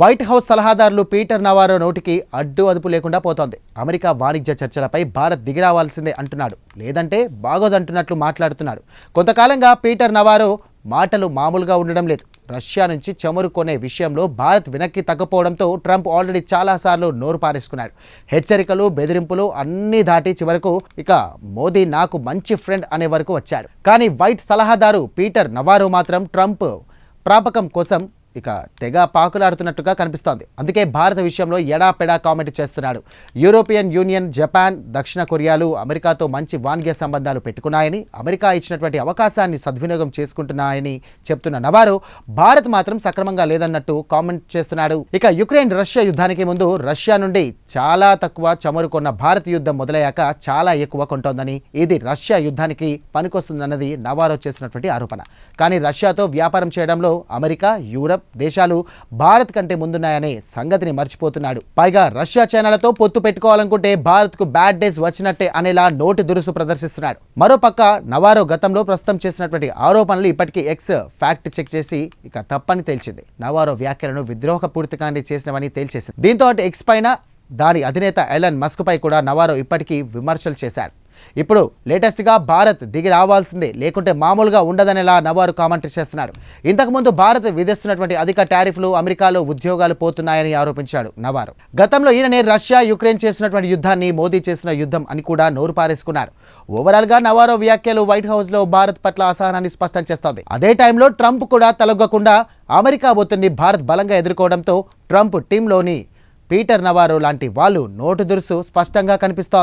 White House సలహాదారులు Peter Navarro నోటికి అడ్డు అదుపు లేకుండా పోతోంది. అమెరికా వాణిజ్య చర్చలపై భారత్ దిగిరావాల్సిందే అంటున్నాడు. లేదంటే బాగోదంటున్నట్లు మాట్లాడుతున్నాడు. కొంతకాలంగా పీటర్ నవారో మాటలు మామూలుగా ఉండడం లేదు. రష్యా నుంచి చమురు కొనే విషయంలో భారత్ వెనక్కి తగ్గపోవడంతో ట్రంప్ ఆల్రెడీ చాలాసార్లు నోరు పారేసుకున్నాడు. హెచ్చరికలు బెదిరింపులు అన్నీ దాటి చివరకు ఇక మోదీ నాకు మంచి ఫ్రెండ్ అనే వరకు వచ్చాడు. కానీ వైట్ సలహాదారు పీటర్ నవారో మాత్రం ట్రంప్ ప్రాపకం కోసం ఇక తెగ పాకులాడుతున్నట్టుగా కనిపిస్తోంది. అందుకే భారత విషయంలో ఎడాపెడా కామెంట్ చేస్తున్నాడు. యూరోపియన్ యూనియన్ జపాన్ దక్షిణ కొరియాలు అమెరికాతో మంచి వాణిజ్య సంబంధాలు పెట్టుకున్నాయని అమెరికా ఇచ్చినటువంటి అవకాశాన్ని సద్వినియోగం చేసుకుంటున్నాయని చెప్తున్న నవారు భారత్ మాత్రం సక్రమంగా లేదన్నట్టు కామెంట్ చేస్తున్నాడు. ఇక యుక్రెయిన్ రష్యా యుద్ధానికి ముందు రష్యా నుండి చాలా తక్కువ చమురు కొన్న భారత్ యుద్ధం మొదలయ్యాక చాలా ఎక్కువ కొంటోందని ఇది రష్యా యుద్ధానికి పనికొస్తుందన్నది నవారో చేసినటువంటి ఆరోపణ. కానీ రష్యాతో వ్యాపారం చేయడంలో అమెరికా యూరప్ దేశాలు భారత్ కంటే ముందున్నాయనే సంగతిని మర్చిపోతున్నాడు. పైగా రష్యా చైనాలతో పొత్తు పెట్టుకోవాలనుకుంటే భారత్కు బ్యాడ్ డేస్ వచ్చినట్టే అనేలా నోటి దురుసు ప్రదర్శిస్తున్నాడు. మరోపక్క నవారో గతంలో ప్రస్తుతం చేసినటువంటి ఆరోపణలు ఇప్పటికీ ఎక్స్ ఫ్యాక్ట్ చెక్ చేసి ఇక తప్పని తేల్చింది. నవారో వ్యాఖ్యలను విద్రోహపూరితంగానే చేసినవని తేల్చేసింది. దీంతో అటు ఎక్స్ పైన దాని అధినేత ఎలన్ మస్క్ పై కూడా నవారో ఇప్పటికీ విమర్శలు చేశాడు. ఇప్పుడు లేటెస్ట్గా భారత్ దిగి రావాల్సిందే లేకుంటే మామూలుగా ఉండదనేలా నవారు కామెంట్ చేస్తున్నారు. ఇంతకుముందు భారత్ విధిస్తున్నటువంటి అధిక టారిఫ్లు అమెరికాలో ఉద్యోగాలు పోతున్నాయని ఆరోపించాడు నవారు. గతంలో ఈయననే రష్యా యుక్రెయిన్ చేసినటువంటి యుద్ధాన్ని మోదీ చేసిన యుద్ధం అని కూడా నోరు పారేసుకున్నారు. ఓవరాల్గా నవారో వ్యాఖ్యలు వైట్ హౌస్లో భారత్ పట్ల అసహనాన్ని స్పష్టం చేస్తోంది. అదే టైంలో ట్రంప్ కూడా తలొగ్గకుండా అమెరికా ఒత్తిడిని భారత్ బలంగా ఎదుర్కోవడంతో ట్రంప్ టీంలోని పీటర్ నవారో లాంటి వాళ్ళు నోటు దురుసు స్పష్టంగా కనిపిస్తోంది.